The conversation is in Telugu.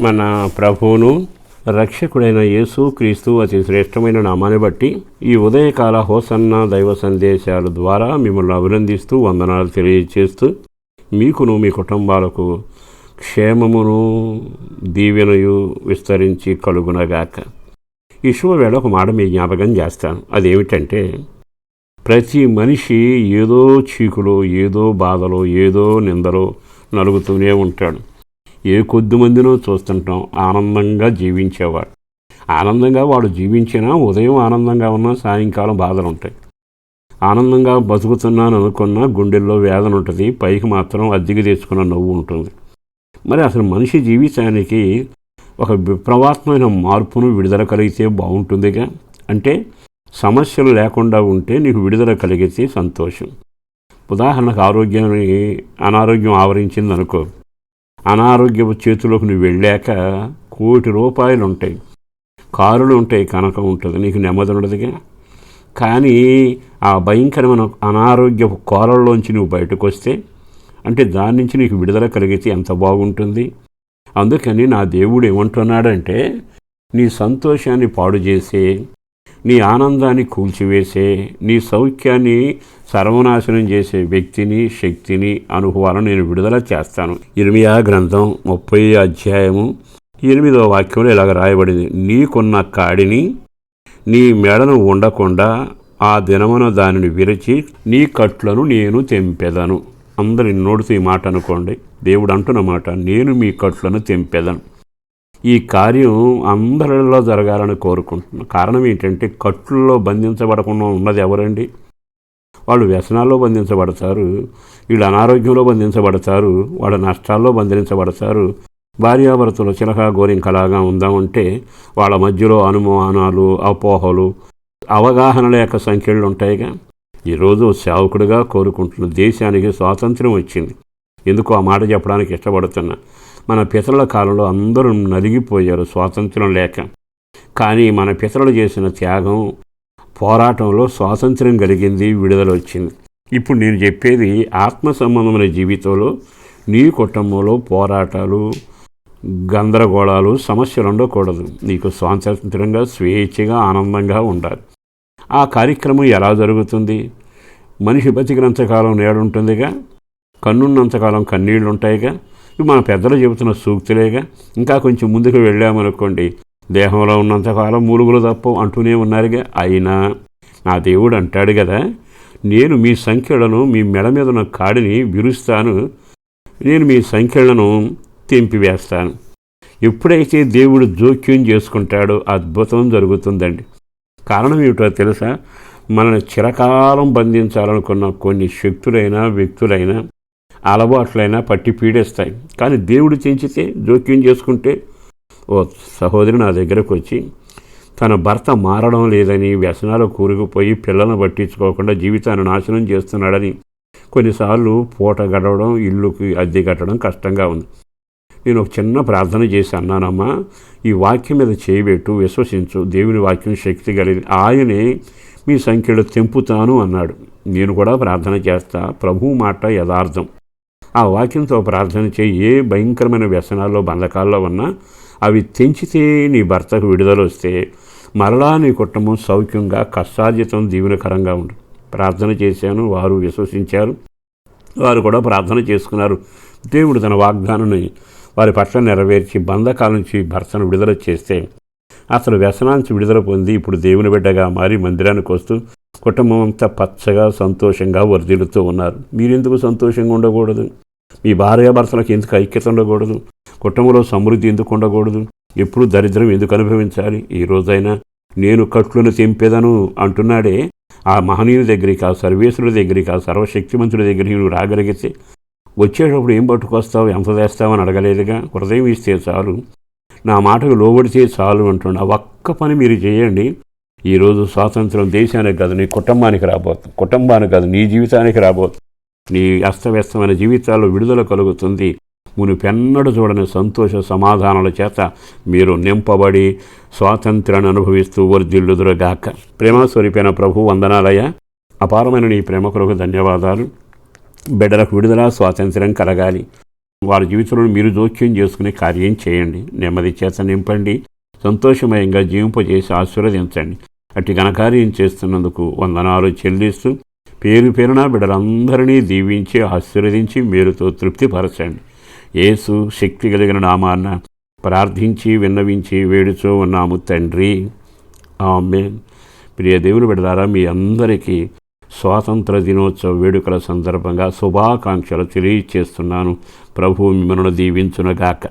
మన ప్రభువును రక్షకుడైన యేసు క్రీస్తు అతి శ్రేష్టమైన నామాన్ని బట్టి ఈ ఉదయకాల హోసన్న దైవ సందేశాల ద్వారా మిమ్మల్ని అభినందిస్తూ వందనాలు తెలియజేస్తూ మీకును మీ కుటుంబాలకు క్షేమమును దీవెనయు విస్తరించి కలుగునగాక. ఈ శుభవేళ ఒక మాట మీ జ్ఞాపకం చేస్తాను. అదేమిటంటే ప్రతి మనిషి ఏదో చీకులో ఏదో బాధలో ఏదో నిందలో నలుగుతూనే ఉంటాడు. ఏ కొద్ది మందినో చూస్తుంటాం. ఆనందంగా జీవించేవాడు. ఆనందంగా వాడు జీవించినా ఉదయం ఆనందంగా ఉన్నా సాయంకాలం బాధలు ఉంటాయి ఆనందంగా బతుకుతున్నాను అనుకున్నా గుండెల్లో వేదన ఉంటుంది పైకి మాత్రం అద్దెకి తెచ్చుకున్న నవ్వు ఉంటుంది. మరి అసలు మనిషి జీవితానికి ఒక విప్లవాత్మైన మార్పును విడుదల కలిగితే బాగుంటుందిగా? అంటే సమస్యలు లేకుండా ఉంటే నీకు విడుదల కలిగితే సంతోషం. ఉదాహరణకు ఆరోగ్యాన్ని అనారోగ్యం ఆవరించింది అనుకో అనారోగ్యపు చేతిలోకి నువ్వు వెళ్ళాక కోటి రూపాయలు ఉంటాయి కారులు ఉంటాయి కనుక ఉంటుంది నీకు నెమ్మది ఉండదుగా. కానీ ఆ భయంకరమైన అనారోగ్యపు కోరల్లోంచి నువ్వు బయటకు వస్తే అంటే దాని నుంచి నీకు విడుదల కలిగితే ఎంత బాగుంటుంది. అందుకని నా దేవుడు ఏమంటున్నాడంటే నీ సంతోషాన్ని పాడు చేసే నీ ఆనందాన్ని కూల్చివేసే నీ సౌఖ్యాన్ని సర్వనాశనం చేసే వ్యక్తిని శక్తిని అనుభవాలను నేను విడుదల చేస్తాను. ఇరిమియా గ్రంథం ముప్పై అధ్యాయము ఎనిమిదవ వాక్యంలో ఇలాగ రాయబడింది. నీకున్న కాడిని నీ మెడను ఉండకుండా ఆ దినమున దానిని విరిచి నీ కట్లను నేను తెంపెదను. అందరి నోడుతూ ఈ మాట అనుకోండి. దేవుడు అంటున్న మాట నేను మీ కట్లను తెంపెదను. ఈ కార్యం అందరిలో జరగాలని కోరుకుంటున్నాను. కారణం ఏంటంటే కట్టుల్లో బంధించబడకుండా ఉన్నది ఎవరండి? వాళ్ళు వ్యసనాల్లో బంధించబడతారు వీళ్ళు అనారోగ్యంలో బంధించబడతారు వాళ్ళ నష్టాల్లో బంధించబడతారు. భార్యాభర్తలు చిలక గోరింకలాగా ఉందామంటే వాళ్ళ మధ్యలో అనుమానాలు అపోహలు అవగాహన లేక సంఖ్యలు ఉంటాయిగా. ఈరోజు సేవకుడిగా కోరుకుంటున్న దేశానికి స్వాతంత్ర్యం వచ్చింది. ఎందుకు ఆ మాట చెప్పడానికి ఇష్టపడుతున్నా. మన పితరుల కాలంలో అందరూ నలిగిపోయారు స్వాతంత్రం లేక. కానీ మన పితరులు చేసిన త్యాగం పోరాటంలో స్వాతంత్ర్యం కలిగింది విడుదల వచ్చింది. ఇప్పుడు నేను చెప్పేది ఆత్మ సంబంధమైన జీవితంలో నీ కుటుంబంలో పోరాటాలు గందరగోళాలు సమస్యలు ఉండకూడదు. నీకు స్వాతంత్రంగా స్వేచ్ఛగా ఆనందంగా ఉండాలి. ఆ కార్యక్రమం ఎలా జరుగుతుంది? మనిషి బతికినంతకాలం నేడుంటుందిగా? కన్నున్నంతకాలం కన్నీళ్ళు ఉంటాయిగా ఇవి మన పెద్దలు చెబుతున్న సూక్తులేగా. ఇంకా కొంచెం ముందుకు వెళ్ళామనుకోండి దేహంలో ఉన్నంతకాలం మూలుగులు తప్ప అంటూనే ఉన్నారుగా. అయినా నా దేవుడు అంటాడు కదా నేను మీ సంఖ్యలను మీ మెడ మీద ఉన్న కాడిని విరుస్తాను నేను మీ సంఖ్యలను తెంపివేస్తాను. ఎప్పుడైతే దేవుడు జోక్యం చేసుకుంటాడో అద్భుతం జరుగుతుందండి. కారణం ఏమిటో తెలుసా? మనల్ని చిరకాలం బంధించాలనుకున్న కొన్ని శక్తులైనా వ్యక్తులైనా అలవాట్లైనా పట్టి పీడేస్తాయి. కానీ దేవుడు చెంచితే జోక్యం చేసుకుంటే ఓ సహోదరి నా దగ్గరకు వచ్చి తన భర్త మారడం లేదని వ్యసనాలు కూరుకుపోయి పిల్లలను పట్టించుకోకుండా జీవితాన్ని నాశనం చేస్తున్నాడని కొన్నిసార్లు పూట గడవడం ఇల్లుకి అద్దె కట్టడం కష్టంగా ఉంది. నేను ఒక చిన్న ప్రార్థన చేసి అన్నానమ్మా ఈ వాక్యం మీద చేయబెట్టు విశ్వసించు. దేవుని వాక్యం శక్తి కలిగి ఆయనే మీ సంఖ్యలో తెంపుతాను అన్నాడు. నేను కూడా ప్రార్థన చేస్తా. ప్రభు మాట యథార్థం. ఆ వాక్యంతో ప్రార్థన చేయి. ఏ భయంకరమైన వ్యసనాల్లో బంధకాల్లో ఉన్నా అవి తెంచితే నీ భర్తకు విడుదల వస్తే మరలా నీ కుటుంబం సౌఖ్యంగా కష్టార్జితం దీవెనకరంగా ఉంది ప్రార్థన చేశాను వారు విశ్వసించారు వారు కూడా ప్రార్థన చేసుకున్నారు. దేవుడు తన వాగ్దానాన్ని వారి పట్ల నెరవేర్చి బంధకాల నుంచి భర్తను విడుదల చేస్తే అసలు వ్యసనానికి విడుదల పొంది ఇప్పుడు దేవుని బిడ్డగా మారి మందిరానికి వస్తూ కుటుంబం అంతా పచ్చగా సంతోషంగా వర్ధిల్లుతూ ఉన్నారు. మీరెందుకు సంతోషంగా ఉండకూడదు? మీ భార్యాభర్తలకు ఎందుకు ఐక్యత ఉండకూడదు? కుటుంబంలో సమృద్ధి ఎందుకు ఉండకూడదు? ఎప్పుడు దరిద్రం ఎందుకు అనుభవించాలి? ఈ రోజైనా నేను కట్లను తెంపేదను అంటున్నాడే. ఆ మహనీయుల దగ్గరికి ఆ సర్వేశ్వరుడి దగ్గరికి ఆ సర్వశక్తిమంతుడి దగ్గరికి నువ్వు రాగలిగితే వచ్చేటప్పుడు ఏం పట్టుకొస్తావు? ఎంత తెస్తావని అడగలేదుగా? హృదయం ఇస్తే చాలు. నా మాటకు లోబడితే చాలు అంటుండే ఆ ఒక్క పని మీరు చేయండి. ఈరోజు స్వాతంత్రం దేశానికి కాదు నీ కుటుంబానికి రాబోతుంది కుటుంబానికి కాదు నీ జీవితానికి రాబోతుంది నీ అస్తవ్యస్తమైన జీవితాల్లో విడుదల కలుగుతుంది. మునిపెన్నడు చూడని సంతోష సమాధానాల చేత మీరు నింపబడి స్వాతంత్రాన్ని అనుభవిస్తూ వర్ధిల్లుదురుగాక. ప్రేమ స్వరూపైన ప్రభు వందనాలయ అపారమైన నీ ప్రేమ కొరకు ధన్యవాదాలు. బిడ్డలకు విడుదల స్వాతంత్ర్యం కలగాలి. వారి జీవితంలో మీరు జోక్యం చేసుకునే కార్యం చేయండి. నెమ్మది చేత నింపండి. సంతోషమయంగా జీవింపజేసి ఆశీర్వదించండి. అట్టి ఘనకార్యం చేస్తున్నందుకు వందనాలు చెల్లిస్తూ పేరు పేరున బిడ్డలందరినీ దీవించి ఆశీర్వదించి మీరుతో తృప్తిపరచండి. యేసు శక్తి కలిగిన నామాన్న ప్రార్థించి విన్నవించి వేడుచూ ఉన్నాము తండ్రి. ఆమె ప్రియ దేవుని బిడ్డలారా మీ అందరికీ స్వాతంత్ర దినోత్సవ వేడుకల సందర్భంగా శుభాకాంక్షలు తెలియచేస్తున్నాను. ప్రభు మిమ్మల్ని దీవించునగాక.